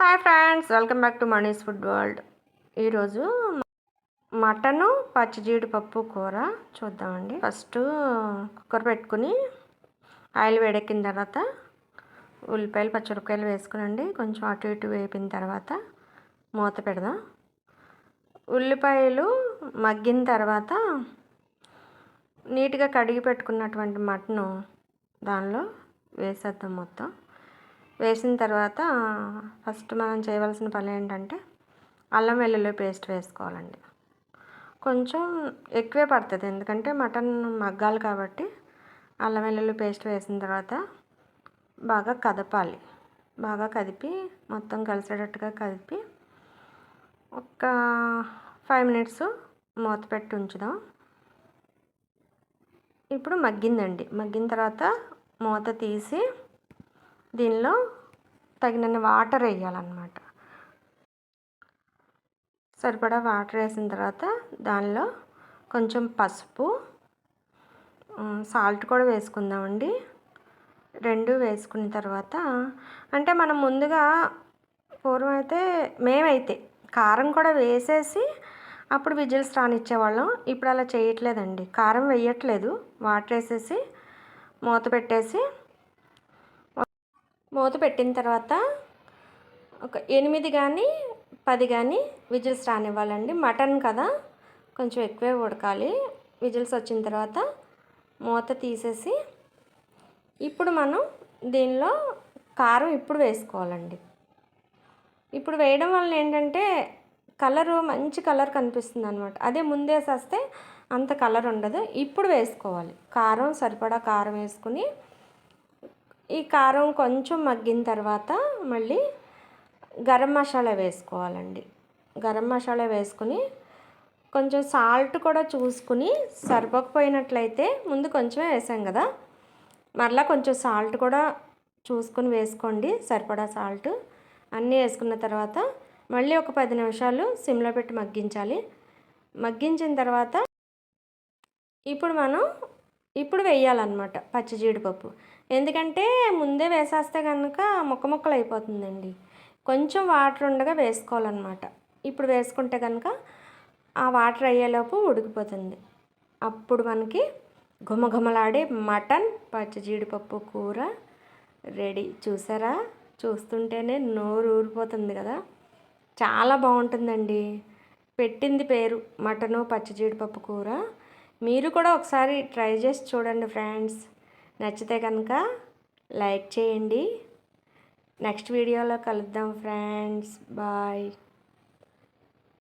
Hi friends welcome back to Mani's food world. ఈరోజు mutton పచ్చి జీడిపప్పు కూర చూద్దామండి. ఫస్ట్ కుక్కర్ పెట్టుకుని ఆయిల్ వేడెక్కిన తర్వాత ఉల్లిపాయలు పచ్చిమిరపకాయలు వేసుకునండి. కొంచెం అటు ఇటు వేపిన తర్వాత మూత పెడదాం. ఉల్లిపాయలు మగ్గిన తర్వాత నీట్గా కడిగి పెట్టుకున్నటువంటి మటను దానిలో వేసేద్దాం మొత్తం. వేసిన తర్వాత ఫస్ట్ మనం చేయవలసిన పని ఏంటంటే అల్లం వెల్లుల్లి పేస్ట్ వేసుకోవాలండి. కొంచెం ఎక్కువే పడుతుంది ఎందుకంటే మటన్ మగ్గాలి కాబట్టి అల్లం వెల్లుల్లి పేస్ట్ వేసిన తర్వాత బాగా కదపాలి. బాగా కదిపి మొత్తం కలిసేటట్టుగా కదిపి ఒక ఫైవ్ మినిట్స్ మూత పెట్టి ఉంచుదాం. ఇప్పుడు మగ్గిందండి. మగ్గిన తర్వాత మూత తీసి దీనిలో తగినన్ని వాటర్ వేయాలన్నమాట. సరిపడా వాటర్ వేసిన తర్వాత దానిలో కొంచెం పసుపు సాల్ట్ కూడా వేసుకుందామండి. రెండు వేసుకున్న తర్వాత అంటే మనం ముందుగా పూర్వం అయితే మేమైతే కారం కూడా వేసేసి అప్పుడు విజిల్స్ రానిచ్చేవాళ్ళం. ఇప్పుడు అలా చేయట్లేదండి. కారం వేయట్లేదు. వాటర్ వేసేసి మూత పెట్టేసి మూత పెట్టిన తర్వాత ఒక ఎనిమిది కానీ పది కానీ విజిల్స్ రానివ్వాలండి. మటన్ కదా కొంచెం ఎక్కువే ఉడకాలి. విజిల్స్ వచ్చిన తర్వాత మూత తీసేసి ఇప్పుడు మనం దీనిలో కారం ఇప్పుడు వేసుకోవాలండి. ఇప్పుడు వేయడం వల్ల ఏంటంటే కలరు మంచి కలర్ కనిపిస్తుంది అనమాట అదే ముందేసేస్తే అంత కలర్ ఉండదు. ఇప్పుడు వేసుకోవాలి. కారం సరిపడా కారం వేసుకుని ఈ కారం కొంచెం మగ్గిన తర్వాత మళ్ళీ గరం మసాలా వేసుకోవాలండి. గరం మసాలా వేసుకుని కొంచెం సాల్ట్ కూడా చూసుకుని సరిపోకపోయినట్లయితే ముందు కొంచెమే వేసాం కదా. మరలా కొంచెం సాల్ట్ కూడా చూసుకుని వేసుకోండి సరిపడా సాల్ట్. అన్నీ వేసుకున్న తర్వాత మళ్ళీ ఒక పది నిమిషాలు సిమ్లో పెట్టి మగ్గించాలి. మగ్గించిన తర్వాత ఇప్పుడు మనం ఇప్పుడు వేయాలన్నమాట పచ్చి జీడిపప్పు. ఎందుకంటే ముందే వేసేస్తే కనుక ముక్క ముక్కలు అయిపోతుందండి. కొంచెం వాటర్ ఉండగా వేసుకోవాలన్నమాట. ఇప్పుడు వేసుకుంటే కనుక ఆ వాటర్ అయ్యేలోపు ఉడికిపోతుంది. అప్పుడు మనకి ఘుమఘుమలాడే మటన్ పచ్చి జీడిపప్పు కూర రెడీ. చూసారా? చూస్తుంటేనే నోరు ఊరిపోతుంది కదా. చాలా బాగుంటుందండి. పెట్టింది పేరు మటను పచ్చి జీడిపప్పు కూర. మీరు కూడా ఒకసారి ట్రై చేసి చూడండి ఫ్రెండ్స్. నచ్చితే కనుక లైక్ చేయండి. నెక్స్ట్ వీడియోలో కలుద్దాం ఫ్రెండ్స్. బాయ్.